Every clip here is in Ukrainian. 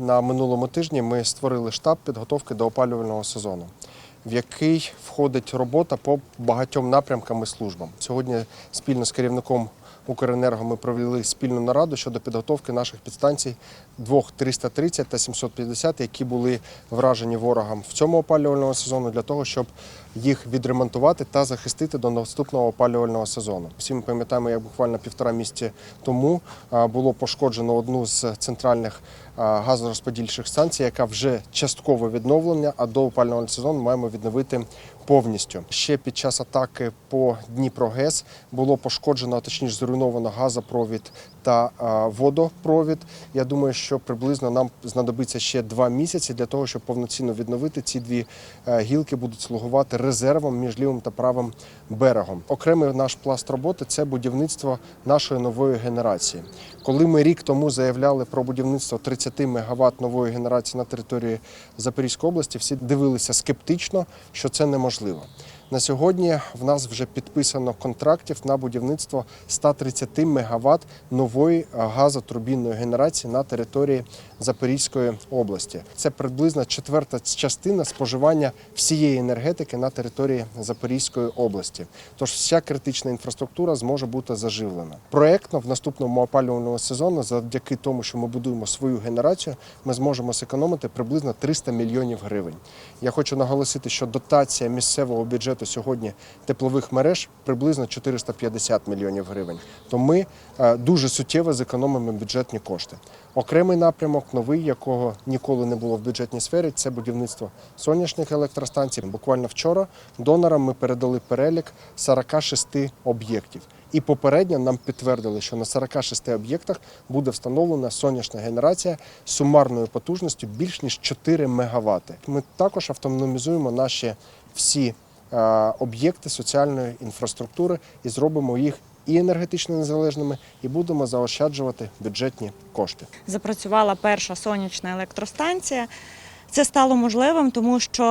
на минулому тижні ми створили штаб підготовки до опалювального сезону, в який входить робота по багатьом напрямкам і службам. Сьогодні спільно з керівником Укренерго ми провели спільну нараду щодо підготовки наших підстанцій двох 330 та 750, які були вражені ворогом в цьому опалювальному сезону, для того, щоб їх відремонтувати та захистити до наступного опалювального сезону. Всі ми пам'ятаємо, як буквально півтора місяці тому було пошкоджено одну з центральних газорозподільчих станцій, яка вже частково відновлення, а до опалювального сезону маємо відновити повністю. Ще під час атаки по Дніпро ГЕС було пошкоджено, а точніше зруйновано газопровід та водопровід. Я думаю, що приблизно нам знадобиться ще два місяці для того, щоб повноцінно відновити ці дві е, гілки, будуть слугувати резервом між лівим та правим берегом. Окремий наш пласт роботи це будівництво нашої нової генерації. Коли ми рік тому заявляли про будівництво 30 МВт нової генерації на території Запорізької області, всі дивилися скептично, що це неможливо. На сьогодні в нас вже підписано контрактів на будівництво 130 МВт нової газотурбінної генерації на території Запорізької області. Це приблизно четверта частина споживання всієї енергетики на території Запорізької області. Тож вся критична інфраструктура зможе бути заживлена. Проектно в наступному опалювальному сезону, завдяки тому, що ми будуємо свою генерацію, ми зможемо зекономити приблизно 300 мільйонів гривень. Я хочу наголосити, що дотація місцевого бюджету сьогодні теплових мереж приблизно 450 мільйонів гривень. То ми е, дуже суттєво зекономимо бюджетні кошти. Окремий напрямок, новий, якого ніколи не було в бюджетній сфері, це будівництво сонячних електростанцій. Буквально вчора донорам ми передали перелік 46 об'єктів. І попередньо нам підтвердили, що на 46 об'єктах буде встановлена сонячна генерація з сумарною потужністю більш ніж 4 МВт. Ми також автономізуємо наші всі об'єкти соціальної інфраструктури і зробимо їх і енергетично незалежними, і будемо заощаджувати бюджетні кошти. запрацювала перша сонячна електростанція. Це стало можливим, тому що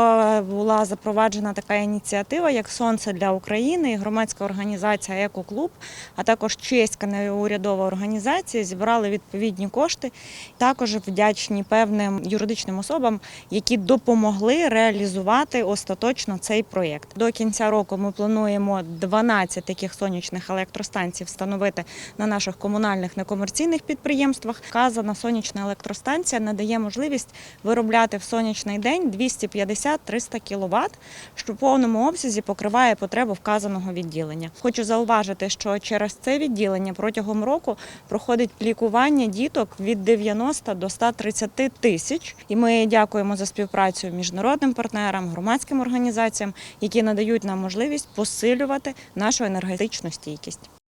була запроваджена така ініціатива, як Сонце для України і громадська організація Екоклуб, а також чеська неурядова організація зібрали відповідні кошти. Також вдячні певним юридичним особам, які допомогли реалізувати остаточно цей проєкт. До кінця року ми плануємо 12 таких сонячних електростанцій встановити на наших комунальних некомерційних підприємствах. Вказана сонячна електростанція надає можливість виробляти в сонячний день 250-300 кВт, що в повному обсязі покриває потребу вказаного відділення. Хочу зауважити, що через це відділення протягом року проходить лікування діток від 90 до 130 тисяч. І ми дякуємо за співпрацю міжнародним партнерам, громадським організаціям, які надають нам можливість посилювати нашу енергетичну стійкість.